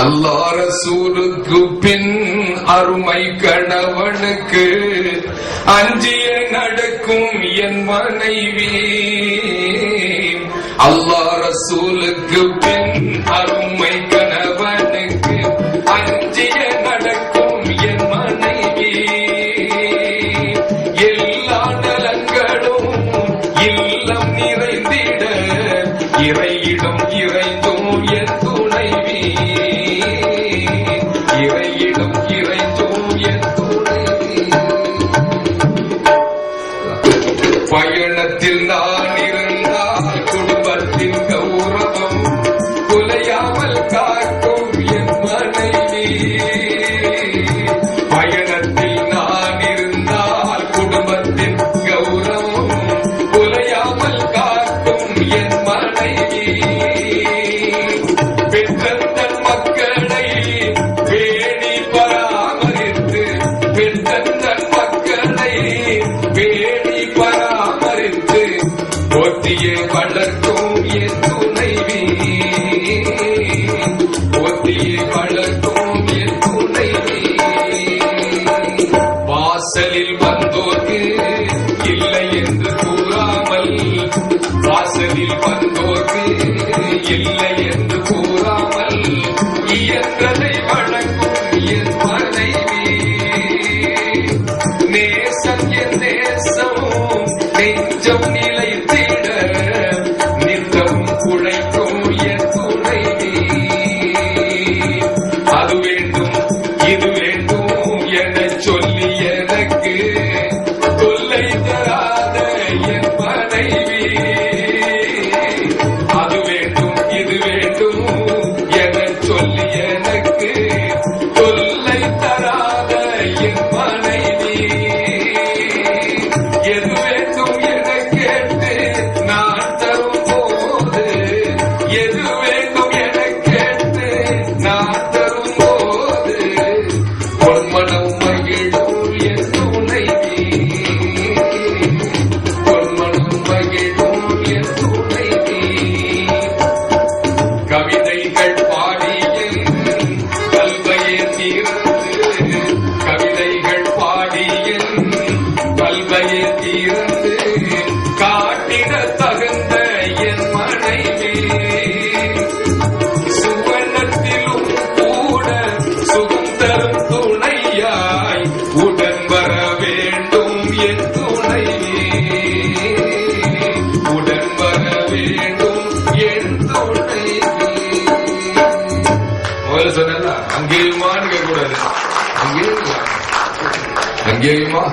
அல்லார சூருக்கு பின் அருமை கணவனுக்கு அஞ்சிய நடக்கும் என் மனைவி. அல்லார சூலுக்கு பின் மக்களை வேணி பராமரித்து போட்டியை வளர்க்கும் நிலைத்தே இருந்து காட்டிட தகுந்த என் மனைவி. சுவனத்திலும் கூட சுகம் தரும் துணையாய் உடன் வர வேண்டும் என் துணை. உடன் வர வேண்டும் என் துணை. முதல்ல சொன்னா அங்கேயுமான்னு கேட்கக்கூடாது. அங்கேயுமா? அங்கேயுமா?